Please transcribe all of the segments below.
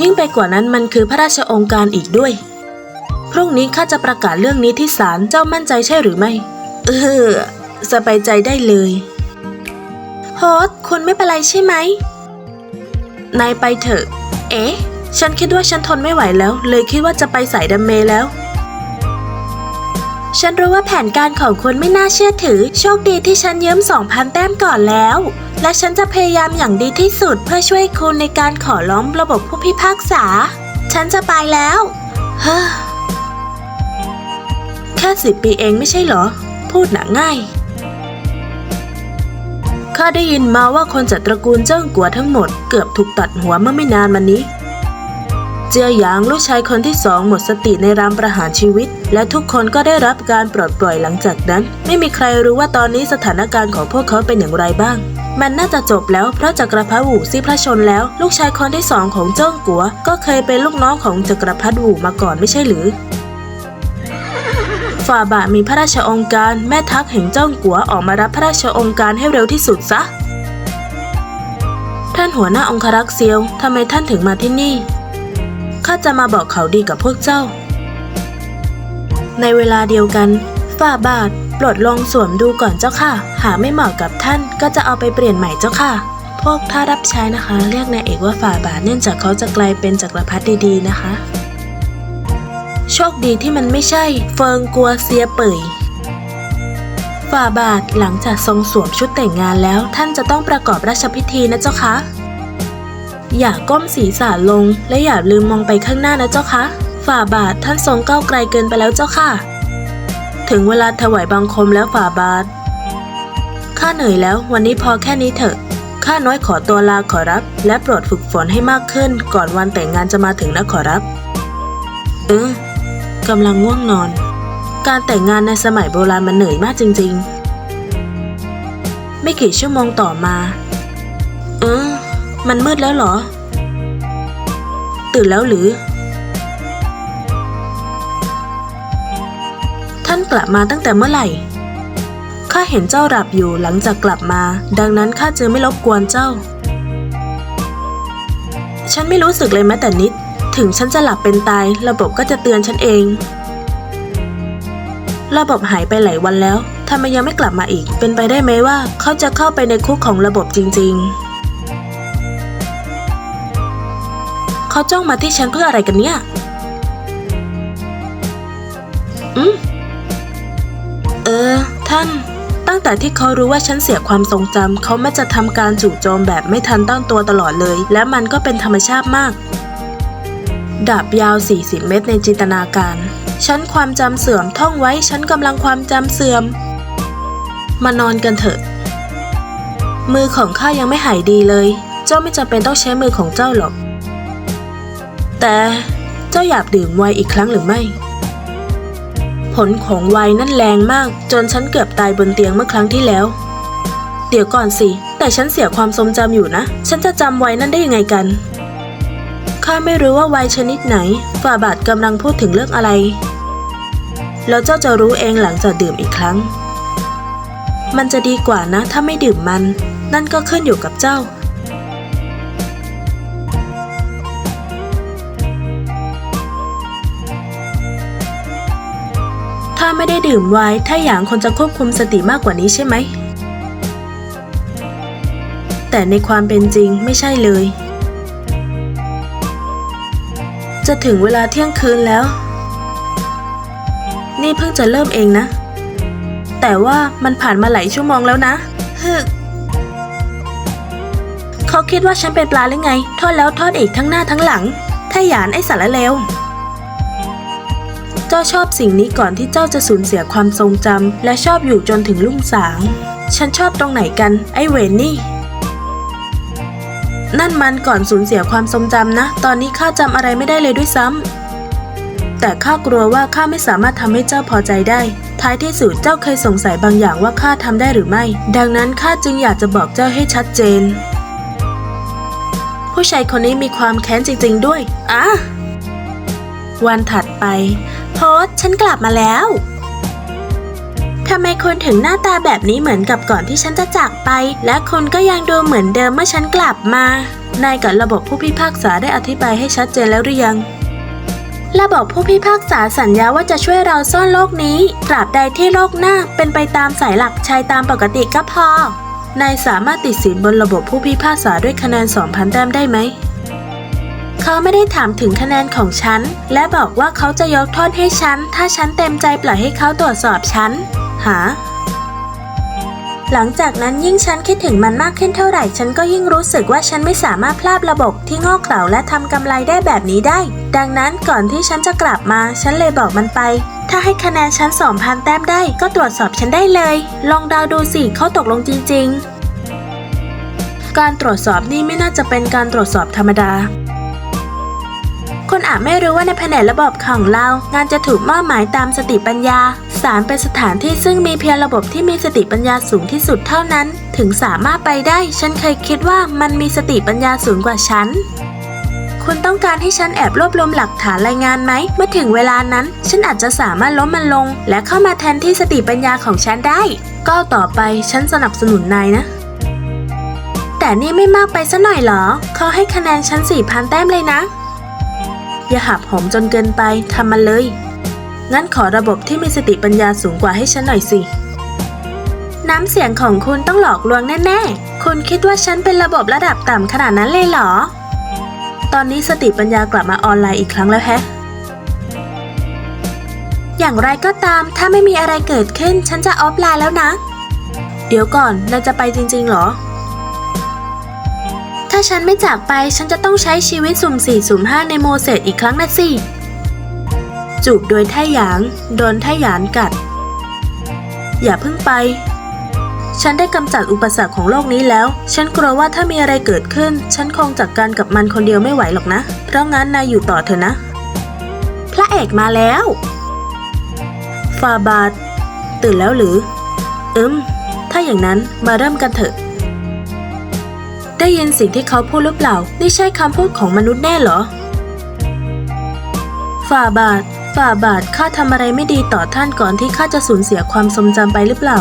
ยิ่งไปกว่านั้นมันคือพระราชองค์การอีกด้วย พรุ่งนี้ข้าจะประกาศเรื่องนี้ที่ศาลเจ้ามั่นใจใช่หรือไม่ เออสบายใจได้เลยโฮสต์คุณไม่เป็นไรใช่ไหมนายไปเถอะ เอ๊ะ ฉันคิดว่าฉันทนไม่ไหวแล้ว เลยคิดว่าจะไปสายดัมเมแล้ว ฉันรู้ว่าแผนการของคุณไม่น่าเชื่อถือ โชคดีที่ฉันยืม2,000 แต้มก่อนแล้ว และฉันจะพยายามอย่างดีที่สุดเพื่อช่วยคุณในการขอล้อมระบบผู้พิพากษา ฉันจะไปแล้ว เฮ้อ แค่สิบปีเองไม่ใช่เหรอ พูดหนัง่าย ข้าได้ยินมาว่าคนจากตระกูลเจิ้งกัวทั้งหมด เกือบถูกตัดหัวเมื่อไม่นานมานี้ เจียหยางลูกชายคนที่สองหมดสติในรามประหารชีวิต และทุกคนก็ได้รับการปลดปล่อยหลังจากนั้น ไม่มีใครรู้ว่าตอนนี้สถานการณ์ของพวกเขาเป็นอย่างไรบ้าง มันน่าจะจบแล้วเพราะจักรพรรดิวูซีพระชนแล้ว ลูกชายคนที่สองของเจิ้งกัว ก็เคยเป็นลูกน้องของจักรพรรดิวูมาก่อนไม่ใช่หรือฝ่าบาทมีพระราชองค์การแม่ทัพแห่งเจ้ากัวออกมารับพระราชองค์การให้เร็วที่สุดซะ ท่านหัวหน้าองครักษ์เซียวทำไมท่านถึงมาที่นี่ ข้าจะมาบอกเขาดีกับพวกเจ้า ในเวลาเดียวกัน ฝ่าบาทปลดลองสวมดูก่อนเจ้าค่ะ หาไม่เหมาะกับท่านก็จะเอาไปเปลี่ยนใหม่เจ้าค่ะ พวกท่ารับใช้นะคะ เรียกนายเอกว่าฝ่าบาทเนื่องจากเขาจะกลายเป็นจักรพรรดิดีๆนะคะ โชคดีที่มันไม่ใช่เฟิงกัวเซียเป่ยฝ่าบาทหลังจากทรงสวมชุดแต่งงานแล้ว ท่านจะต้องประกอบราชพิธีนะเจ้าคะ อย่าก้มศีรษะลง และอย่าลืมมองไปข้างหน้านะเจ้าคะฝ่าบาทท่านทรงก้าวไกลเกินไปแล้วเจ้าค่ะ ถึงเวลาถวายบังคมแล้วฝ่าบาทข้าเหนื่อยแล้ว วันนี้พอแค่นี้เถอะข้าน้อยขอตัวลาขอรับ และโปรดฝึกฝนให้มากขึ้น ก่อนวันแต่งงานจะมาถึงนะขอรับ เออกำลังง่วงนอน การแต่งงานในสมัยโบราณมันเหนื่อยมากจริง ๆ ไม่กี่ชั่วโมงต่อมา มันมืดแล้วเหรอ ตื่นแล้วหรือ ท่านกลับมาตั้งแต่เมื่อไหร่ ข้าเห็นเจ้าหลับอยู่หลังจากกลับมา ดังนั้นข้าจึงไม่รบกวนเจ้า ฉันไม่รู้สึกเลยแม้แต่นิด ถึงฉันจะหลับเป็นตาย ระบบก็จะเตือนฉันเอง ระบบหายไปหลายวันแล้วทำไมยังไม่กลับมาอีก เป็นไปได้ไหมว่าเขาจะเข้าไปในคุกของระบบจริง ๆ เขาจ้องมาที่ฉันเพื่ออะไรกันเนี่ย อืม เออ ท่าน ตั้งแต่ที่เขารู้ว่าฉันเสียความทรงจำเขาไม่จะทำการจู่โจมแบบไม่ทันตั้งตัวตลอดเลย และมันก็เป็นธรรมชาติมาก ดาบยาว 40 เมตรในจินตนาการ ฉันความจำเสื่อมท่องไว้ ฉันกำลังความจำเสื่อม มานอนกันเถอะ มือของข้ายังไม่หายดีเลย เจ้าไม่จำเป็นต้องใช้มือของเจ้าหรอก แต่เจ้าอยากดื่มไวน์อีกครั้งหรือไม่ ผลของไวน์นั่นแรงมากจนฉันเกือบตายบนเตียงเมื่อครั้งที่แล้ว เดี๋ยวก่อนสิ แต่ฉันเสียความทรงจำอยู่นะ ฉันจะจำไวน์นั่นได้ยังไงกัน ข้าไม่รู้ว่าไวน์ชนิดไหนฝ่าบาทกำลังพูดถึงเรื่องอะไร แล้วเจ้าจะรู้เองหลังจากดื่มอีกครั้ง มันจะดีกว่านะ ถ้าไม่ดื่มมัน นั่นก็ขึ้นอยู่กับเจ้า ไม่ได้ดื่มไวน์ถ้าอย่างคนจะควบคุมสติมากกว่านี้ใช่ไหม แต่ในความเป็นจริงไม่ใช่เลย จะถึงเวลาเที่ยงคืนแล้ว นี่เพิ่งจะเริ่มเองนะ แต่ว่ามันผ่านมาหลายชั่วโมงแล้วนะฮึเขาคิดว่าฉันเป็นปลาหรือไง ทอดแล้วทอดอีกทั้งหน้าทั้งหลัง ถ้าหยานไอ้สารเลว เจ้าชอบสิ่งนี้ก่อนที่เจ้าจะสูญเสียความทรงจำและชอบอยู่จนถึงรุ่งสาง ฉันชอบตรงไหนกัน ไอ้เวนนี่ นั่นมันก่อนสูญเสียความทรงจำนะ ตอนนี้ข้าจำอะไรไม่ได้เลยด้วยซ้ำ แต่ข้ากลัวว่าข้าไม่สามารถทำให้เจ้าพอใจได้ ท้ายที่สุดเจ้าเคยสงสัยบางอย่างว่าข้าทำได้หรือไม่ ดังนั้นข้าจึงอยากจะบอกเจ้าให้ชัดเจน ผู้ชายคนนี้มีความแค้นจริง ๆ ด้วยอะวันถัดไป พสฉันกลับมาแล้ว ทำไมคุณถึงหน้าตาแบบนี้เหมือนกับก่อนที่ฉันจะจากไป และคุณก็ยังดูเหมือนเดิมเมื่อฉันกลับมา นายกับระบบผู้พิพากษาได้อธิบายให้ชัดเจนแล้วหรือยัง ระบบผู้พิพากษาสัญญาว่าจะช่วยเราซ่อนโลกนี้ ตราบใดที่โลกหน้าเป็นไปตามสายหลักชายตามปกติก็พอ นายสามารถติดสินบนระบบผู้พิพากษาด้วยคะแนน 2,000 แต้มได้ไหม เขาไม่ได้ถามถึงคะแนนของฉัน และบอกว่าเขาจะยกโทษให้ฉัน ถ้าฉันเต็มใจปล่อยให้เขาตรวจสอบฉัน หา หลังจากนั้นยิ่งฉันคิดถึงมันมากขึ้นเท่าไหร่ ฉันก็ยิ่งรู้สึกว่าฉันไม่สามารถพลาดระบบที่งอกเขลาและทำกำไรได้แบบนี้ได้ ดังนั้นก่อนที่ฉันจะกลับมา ฉันเลยบอกมันไป ถ้าให้คะแนนฉัน2,000แต้มได้ ก็ตรวจสอบฉันได้เลย ลองเดาดูสิเขาตกลงจริง ๆ การตรวจสอบนี่ไม่น่าจะเป็นการตรวจสอบธรรมดา คนอาจไม่รู้ว่าในแผนกระบบของเรา งานจะถูกมอบหมายตามสติปัญญาศาลเป็นสถานที่ซึ่งมีเพียงระบบที่มีสติปัญญาสูงที่สุดเท่านั้น ถึงสามารถไปได้ ฉันเคยคิดว่ามันมีสติปัญญาสูงกว่าฉันคุณต้องการให้ฉันแอบรวบรวมหลักฐานรายงานไหม เมื่อถึงเวลานั้น ฉันอาจจะสามารถล้มมันลง และเข้ามาแทนที่สติปัญญาของฉันได้ก้าวต่อไปฉันสนับสนุนนายนะ แต่นี่ไม่มากไปซะหน่อยเหรอ เขาให้คะแนนฉัน4,000 แต้มเลยนะ อย่าหับหอมจนเกินไปทำมันเลย งั้นขอระบบที่มีสติปัญญาสูงกว่าให้ฉันหน่อยสิ น้ำเสียงของคุณต้องหลอกลวงแน่ๆ คุณคิดว่าฉันเป็นระบบระดับต่ำขนาดนั้นเลยเหรอ ตอนนี้สติปัญญากลับมาออนไลน์อีกครั้งแล้วแฮะอย่างไรก็ตาม ถ้าไม่มีอะไรเกิดขึ้น ฉันจะออฟไลน์แล้วนะ เดี๋ยวก่อนนายจะไปจริงๆหรอาฉันไม่จากไปฉันจะต้องใช้ชีวิตสุ่มสี่สุ่มห้าในโมเสสอีกครั้งนะสิ จูบโดยท่หยาง โดนท่หยานกัด อย่าเพิ่งไป ฉันได้กำจัดอุปสรรคของโลกนี้แล้ว ฉันกลัวว่าถ้ามีอะไรเกิดขึ้น ฉันคงจัดกการกับมันคนเดียวไม่ไหวหรอกนะ เพราะงั้นนายอยู่ต่อเถอะนะ พระเอกมาแล้ว ฟาบาทตื่นแล้วหรือ อืม ถ้าอย่างนั้นมาเริ่มกันเถอะ ได้ยินสิ่งที่เขาพูดหรือเปล่า นี่ใช่คำพูดของมนุษย์แน่เหรอ ฝ่าบาท ฝ่าบาท ข้าทำอะไรไม่ดีต่อท่านก่อนที่ข้าจะสูญเสียความทรงจำไปหรือเปล่า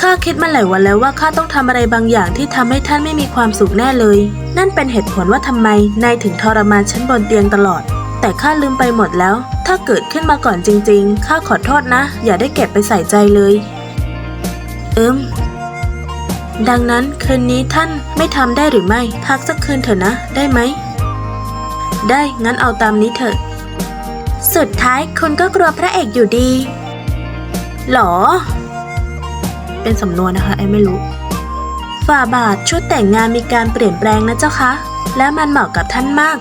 ข้าคิดมาหลายวันแล้วว่าข้าต้องทำอะไรบางอย่างที่ทำให้ท่านไม่มีความสุขแน่เลย นั่นเป็นเหตุผลว่าทำไมนายถึงทรมานฉันบนเตียงตลอด แต่ข้าลืมไปหมดแล้ว ถ้าเกิดขึ้นมาก่อนจริง ๆ ข้าขอโทษนะ อย่าได้เก็บไปใส่ใจเลย เอิม ดังนั้นคืนนี้ท่านไม่ทำได้หรือไม่ พักสักคืนเถอะนะ ได้ไหม ได้งั้นเอาตามนี้เถอะ สุดท้ายคุณก็กลัวพระเอกอยู่ดีหรอ เป็นสำนวนนะคะไอ้ไม่รู้ ฝ่าบาทชุดแต่งงานมีการเปลี่ยนแปลงนะเจ้าคะ และมันเหมาะกับท่านมาก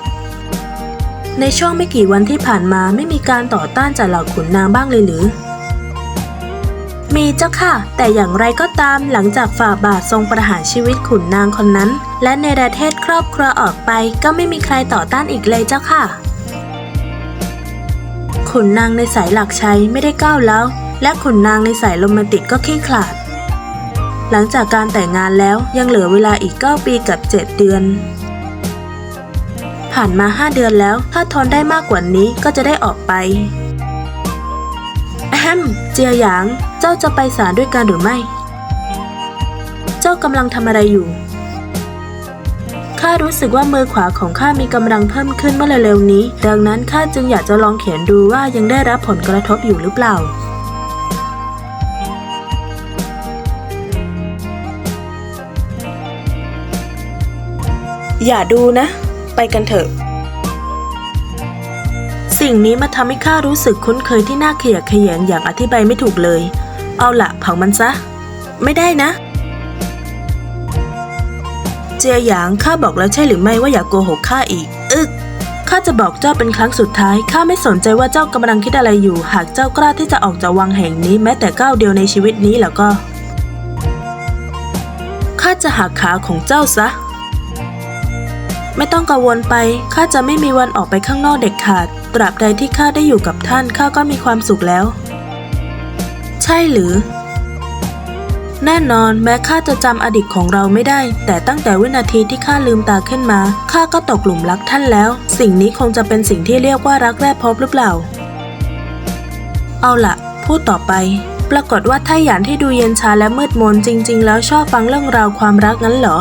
ในช่วงไม่กี่วันที่ผ่านมาไม่มีการต่อต้านจากเหล่าขุนนางบ้างเลยหรือ มีเจ้าค่ะ แต่อย่างไรก็ตามหลังจากฝ่าบาททรงประหารชีวิตขุนนางคนนั้น และในประเทศครอบครัวออกไปก็ไม่มีใครต่อต้านอีกเลยเจ้าค่ะ ขุนนางในสายหลักชัยไม่ได้ก้าวแล้ว และขุนนางในสายโรแมนติกก็ขี้ขลาด หลังจากการแต่งงานแล้วยังเหลือเวลาอีก 9 ปีกับ 7 เดือน ผ่านมา 5 เดือนแล้วถ้าทนได้มากกว่านี้ก็จะได้ออกไป ม เจียหยาง เจ้าจะไปศาลด้วยกันหรือไม่ เจ้ากำลังทำอะไรอยู่ ข้ารู้สึกว่ามือขวาของข้ามีกำลังเพิ่มขึ้นเมื่อเร็วๆนี้ ดังนั้นข้าจึงอยากจะลองเขียนดูว่ายังได้รับผลกระทบอยู่หรือเปล่า อย่าดูนะ ไปกันเถอะ สิ่งนี้มาทำให้ข้ารู้สึกคุ้นเคยที่น่าเขยะแขยงอย่างอธิบายไม่ถูกเลย เอาละเผามันซะ ไม่ได้นะ เจียหยางข้าบอกแล้วใช่หรือไม่ว่าอย่ากโกหกข้าอีก อึกข้าจะบอกเจ้าเป็นครั้งสุดท้ายข้าไม่สนใจว่าเจ้ากำลังคิดอะไรอยู่ หากเจ้ากล้าที่จะออกจากวังแห่งนี้แม้แต่ก้าวเดียวในชีวิตนี้แล้วก็ข้าจะหักขาของเจ้าซะไม่ต้องกังวลไป ข้าจะไม่มีวันออกไปข้างนอกเด็ดขาด ตราบใดที่ข้าได้อยู่กับท่านข้าก็มีความสุขแล้ว ใช่หรือ แน่นอนแม้ข้าจะจำอดีตของเราไม่ได้ แต่ตั้งแต่วินาทีที่ข้าลืมตาขึ้นมาข้าก็ตกหลุมรักท่านแล้ว สิ่งนี้คงจะเป็นสิ่งที่เรียกว่ารักแรกพบหรือเปล่า เอาละพูดต่อไป ปรากฏว่าไทหยานที่ดูเย็นชาและมืดมนจริง ๆ แล้วชอบฟังเรื่องราวความรักงั้นเหรอ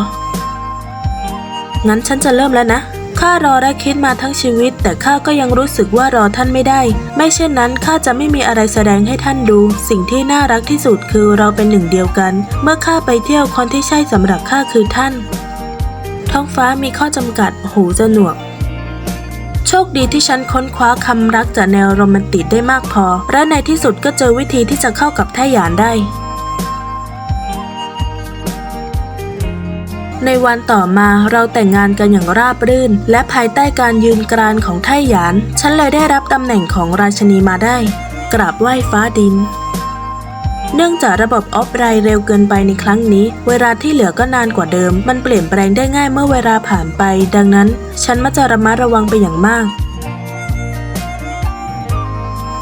งั้นฉันจะเริ่มแล้วนะ ข้ารอและคิดมาทั้งชีวิต แต่ข้าก็ยังรู้สึกว่ารอท่านไม่ได้ ไม่เช่นนั้นข้าจะไม่มีอะไรแสดงให้ท่านดู สิ่งที่น่ารักที่สุดคือเราเป็นหนึ่งเดียวกัน เมื่อข้าไปเที่ยวคนที่ใช่สำหรับข้าคือท่าน ท้องฟ้ามีข้อจำกัด หูจะหนวกโชคดีที่ฉันค้นคว้าคำรักจากแนวโรแมนติกได้มากพอ และในที่สุดก็เจอวิธีที่จะเข้ากับไทหยานได้ ในวันต่อมาเราแต่งงานกันอย่างราบรื่น และภายใต้การยืนกรานของไทหยาน ฉันเลยได้รับตำแหน่งของราชนีมาได้ กราบไหว้ฟ้าดิน เนื่องจากระบบออฟไลน์เร็วเกินไปในครั้งนี้ เวลาที่เหลือก็นานกว่าเดิม มันเปลี่ยนแปลงได้ง่ายเมื่อเวลาผ่านไป ดังนั้น ฉันมักจะระมัดระวังไปอย่างมาก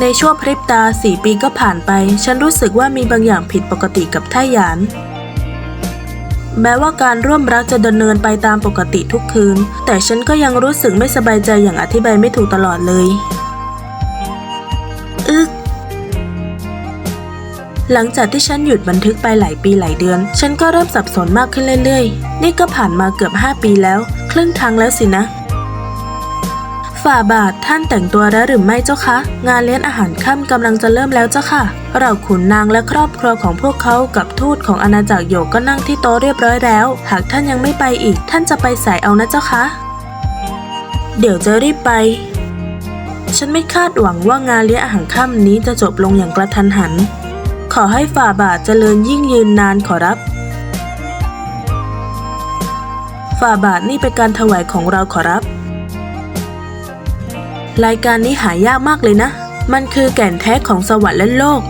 ในช่วงพริบตาสี่ปีก็ผ่านไป ฉันรู้สึกว่ามีบางอย่างผิดปกติกับไทหยาน แม้ว่าการร่วมรักจะดำเนินไปตามปกติทุกคืน แต่ฉันก็ยังรู้สึกไม่สบายใจอย่างอธิบายไม่ถูกตลอดเลยอึกหลังจากที่ฉันหยุดบันทึกไปหลายปีหลายเดือน ฉันก็เริ่มสับสนมากขึ้นเรื่อยๆ นี่ก็ผ่านมาเกือบ 5 ปีแล้ว ครึ่งทางแล้วสินะ ฝ่าบาทท่านแต่งตัวแล้วหรือไม่เจ้าคะ งานเลี้ยงอาหารค่ำกำลังจะเริ่มแล้วเจ้าค่ะ เราขุนนางและครอบครัวของพวกเขากับทูตของอาณาจักรโยกก็นั่งที่โต๊ะเรียบร้อยแล้ว หากท่านยังไม่ไปอีก ท่านจะไปสายเอานะเจ้าคะ เดี๋ยวจะรีบไป ฉันไม่คาดหวังว่างานเลี้ยงอาหารค่ำนี้จะจบลงอย่างกระทันหัน ขอให้ฝ่าบาทเจริญยิ่งยืนนานขอรับฝ่าบาทนี่เป็นการถวายของเราขอรับ รายการนี้หายากมากเลยนะ มันคือแก่นแท้ของสวรรค์และโลก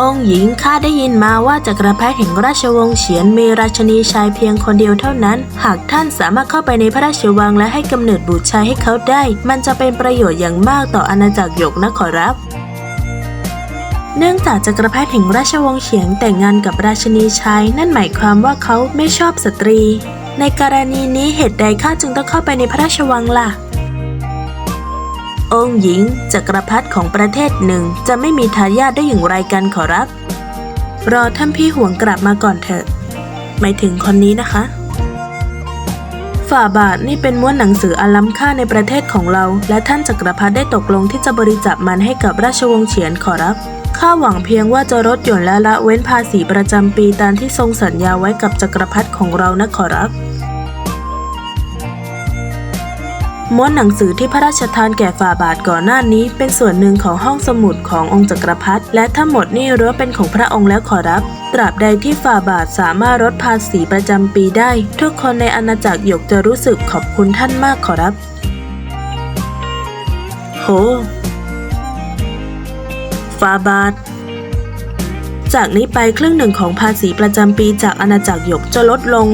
องค์หญิงข้าได้ยินมาว่าจักรพรรดิแห่งราชวงศ์เฉียนมีราชนีชายเพียงคนเดียวเท่านั้น หากท่านสามารถเข้าไปในพระราชวังและให้กำเนิดบุตรชายให้เขาได้ มันจะเป็นประโยชน์อย่างมากต่ออาณาจักรหยกนะขอรับเนื่องจากจักรพรรดิแห่งราชวงศ์เฉียงแต่งงานกับราชนีชายนั่นหมายความว่าเขาไม่ชอบสตรี ในกรณีนี้เหตุใดข้าจึงต้องเข้าไปในพระราชวังล่ะ องค์หญิงจักรพรรดิของประเทศหนึ่งจะไม่มีทายาทได้อย่างไรกันขอรับ รอท่านพี่ห่วงกลับมาก่อนเถอะ หมายถึงคนนี้นะคะ ฝ่าบาทนี่เป็นม้วนหนังสืออันล้ำค่าในประเทศของเรา และท่านจักรพรรดิได้ตกลงที่จะบริจาคมันให้กับราชวงศ์เฉียนขอรับข้าหวังเพียงว่าจะลดหย่อนและละเว้นภาษีประจำปีตามที่ทรงสัญญาไว้กับจักรพรรดิของเรานะขอรับ ม้วนหนังสือที่พระราชทานแก่ฝ่าบาทก่อนหน้านี้ เป็นส่วนหนึ่งของห้องสมุดขององค์จักรพรรดิและทั้งหมดนี่ล้วเป็นของพระองค์แล้วขอรับ ตราบใดที่ฝ่าบาทสามารถลดภาษีประจำปีได้ ทุกคนในอาณาจักรหยกจะรู้สึกขอบคุณท่านมากขอรับ โหฟาบาทจากนี้ไปครึ่งหนึ่งของภาษีประจำปีจากอาณาจักรหยกจะลดลง